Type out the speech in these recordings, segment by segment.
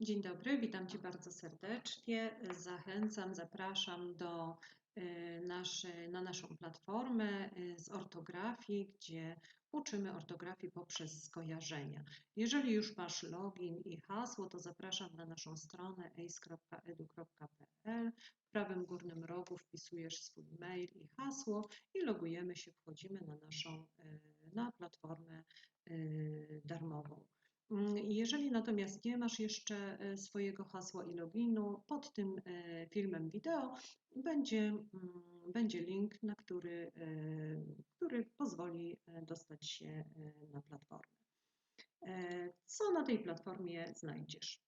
Dzień dobry, witam Cię bardzo serdecznie. Zachęcam, zapraszam do y, naszy, na naszą platformę y, z ortografii, gdzie uczymy ortografii poprzez skojarzenia. Jeżeli już masz login i hasło, to zapraszam na naszą stronę ace.edu.pl. W prawym górnym rogu wpisujesz swój mail i hasło i logujemy się, wchodzimy na naszą y, na platformę darmową. Mm, jeżeli natomiast nie masz jeszcze e, swojego hasła i loginu, pod tym e, filmem wideo będzie, mm, będzie link, na który, e, który pozwoli dostać się na platformę. Co na tej platformie znajdziesz?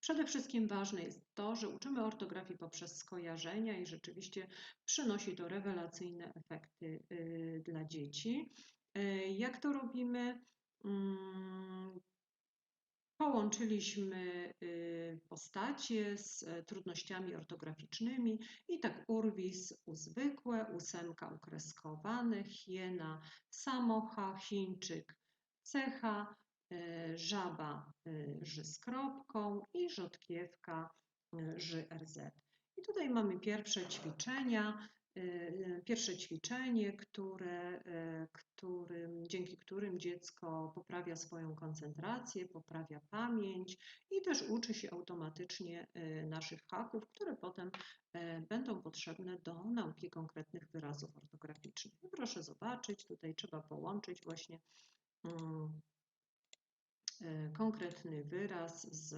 Przede wszystkim ważne jest to, że uczymy ortografii poprzez skojarzenia i rzeczywiście przynosi to rewelacyjne efekty dla dzieci. Jak to robimy? Mm, połączyliśmy y, postacie z e, trudnościami ortograficznymi i tak urwis uzwykłe, ósemka ukreskowane, hiena, samocha, chińczyk, cecha, e, żaba ży z kropką i rzodkiewka ży rz. I tutaj mamy pierwsze ćwiczenia. Y, pierwsze ćwiczenie, które, y, którym, dzięki którym dziecko poprawia swoją koncentrację, poprawia pamięć i też uczy się automatycznie y, naszych haków, które potem będą potrzebne do nauki konkretnych wyrazów ortograficznych. Proszę zobaczyć, tutaj trzeba połączyć właśnie mm, konkretny wyraz z.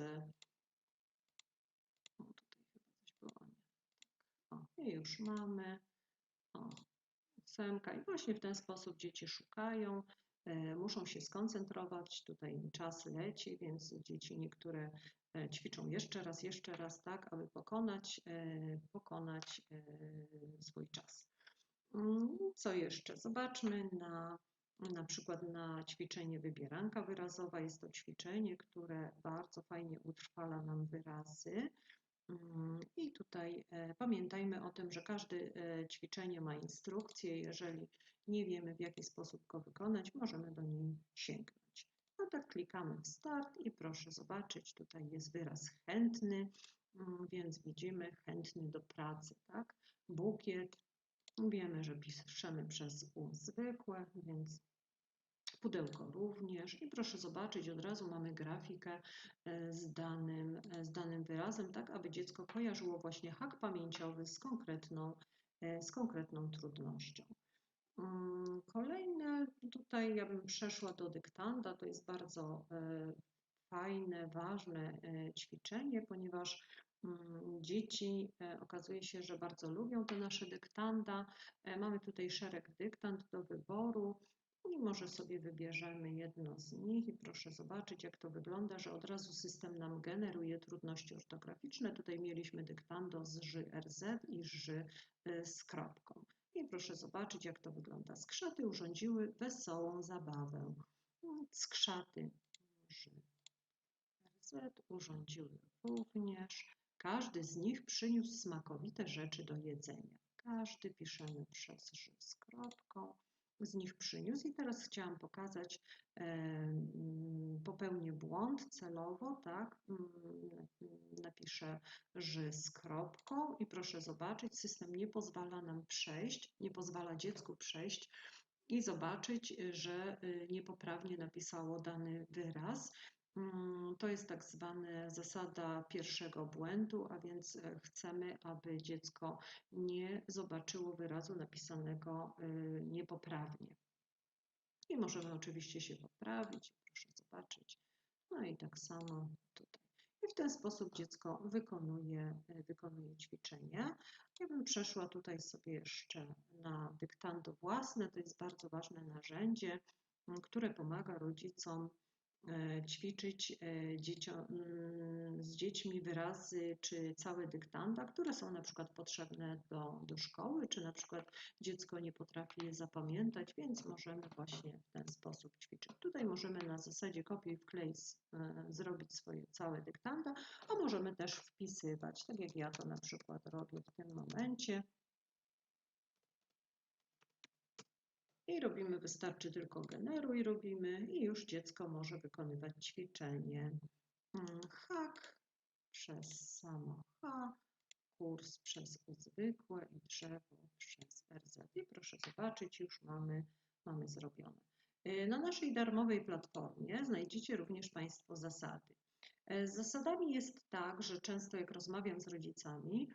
O, tutaj chyba coś było. Tak. O, i już mamy ósemka i właśnie w ten sposób dzieci szukają, e, muszą się skoncentrować, tutaj czas leci, więc dzieci niektóre e, ćwiczą jeszcze raz, jeszcze raz, tak, aby pokonać, e, pokonać swój czas. Mm, co jeszcze? Zobaczmy na, na przykład na ćwiczenie wybieranka wyrazowa. Jest to ćwiczenie, które bardzo fajnie utrwala nam wyrazy. Mm, I tutaj e, pamiętajmy o tym, że każde e, ćwiczenie ma instrukcję. Jeżeli nie wiemy, w jaki sposób go wykonać, możemy do niej sięgnąć. No tak klikamy w start i proszę zobaczyć, tutaj jest wyraz chętny, mm, więc widzimy chętny do pracy, tak? Bukiet, wiemy, że piszemy przez U zwykłe, więc pudełko również i proszę zobaczyć, od razu mamy grafikę e, z danym, e, z danym wyrazem, tak aby dziecko kojarzyło właśnie hak pamięciowy z konkretną, e, z konkretną trudnością. Mm, kolejne, tutaj ja bym przeszła do dyktanda, to jest bardzo fajne, ważne ćwiczenie, ponieważ mm, dzieci okazuje się, że bardzo lubią te nasze dyktanda. Mamy tutaj szereg dyktant do wyboru. I może sobie wybierzemy jedno z nich i proszę zobaczyć, jak to wygląda, że od razu system nam generuje trudności ortograficzne. Tutaj mieliśmy dyktando z ży rz i ży y, z kropką. I proszę zobaczyć, jak to wygląda. Skrzaty urządziły wesołą zabawę. Skrzaty ży rz urządziły również. Każdy z nich przyniósł smakowite rzeczy do jedzenia. Każdy piszemy przez ży z kropką z nich przyniósł. I teraz chciałam pokazać, popełnię błąd celowo, tak, napiszę ży z kropką i proszę zobaczyć, system nie pozwala nam przejść, nie pozwala dziecku przejść i zobaczyć, że y, niepoprawnie napisało dany wyraz. Mm, to jest tak zwana zasada pierwszego błędu, a więc e, chcemy, aby dziecko nie zobaczyło wyrazu napisanego e, niepoprawnie. I możemy oczywiście się poprawić, proszę zobaczyć. No i tak samo tutaj. I w ten sposób dziecko wykonuje, e, wykonuje ćwiczenia. Ja bym przeszła tutaj sobie jeszcze na dyktando własne. To jest bardzo ważne narzędzie, które pomaga rodzicom ćwiczyć e, mm, z dziećmi wyrazy czy całe dyktanda, które są na przykład potrzebne do, do szkoły, czy na przykład dziecko nie potrafi je zapamiętać, więc możemy właśnie w ten sposób ćwiczyć. Tutaj możemy na zasadzie kopiuj wklej e, zrobić swoje całe dyktanda, a możemy też wpisywać, tak jak ja to na przykład robię w tym momencie. I robimy, wystarczy tylko generuj robimy i już dziecko może wykonywać ćwiczenie. mm, hak przez samo H, kurs przez zwykłe i drzewo przez RZ. I proszę zobaczyć, już mamy, mamy zrobione. Y, Na naszej darmowej platformie znajdziecie również Państwo zasady. Z zasadami jest tak, że często jak rozmawiam z rodzicami,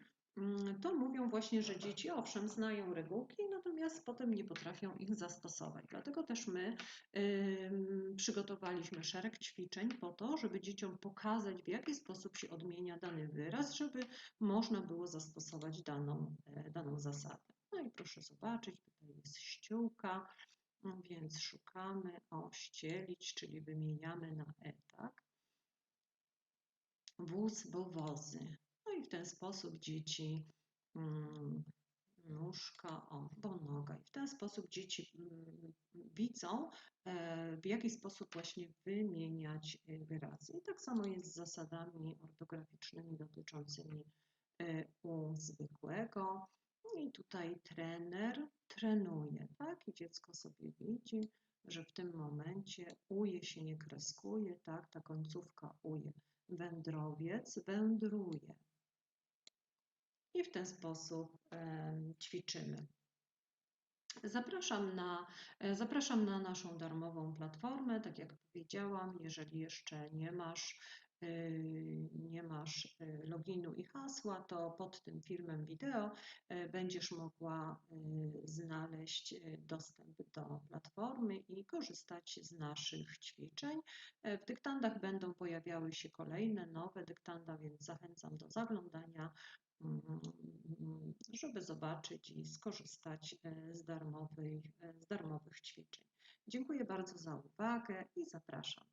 to mówią właśnie, że dzieci owszem znają regułki, natomiast potem nie potrafią ich zastosować. Dlatego też my przygotowaliśmy szereg ćwiczeń po to, żeby dzieciom pokazać, w jaki sposób się odmienia dany wyraz, żeby można było zastosować daną, e, daną zasadę. No i proszę zobaczyć, tutaj jest ściółka, mm, więc szukamy o ścielić, czyli wymieniamy na e, tak? Wóz, bo wozy. I w ten sposób dzieci mm, nóżka, o, bo noga. I w ten sposób dzieci mm, widzą, e, w jaki sposób właśnie wymieniać e, wyrazy. I tak samo jest z zasadami ortograficznymi dotyczącymi e, u zwykłego. No I tutaj trener trenuje, tak? I dziecko sobie widzi, że w tym momencie uje się nie kreskuje, tak? Ta końcówka uje. Wędrowiec wędruje. I w ten sposób ćwiczymy. Zapraszam na, e, zapraszam na naszą darmową platformę. Tak jak powiedziałam, jeżeli jeszcze nie masz, nie masz y, loginu i hasła, to pod tym filmem wideo e, będziesz mogła y, znaleźć y, dostęp do platformy i korzystać z naszych ćwiczeń. W dyktandach będą pojawiały się kolejne nowe dyktanda, więc zachęcam do zaglądania mm, żeby zobaczyć i skorzystać z darmowych, z darmowych ćwiczeń. Dziękuję bardzo za uwagę i zapraszam.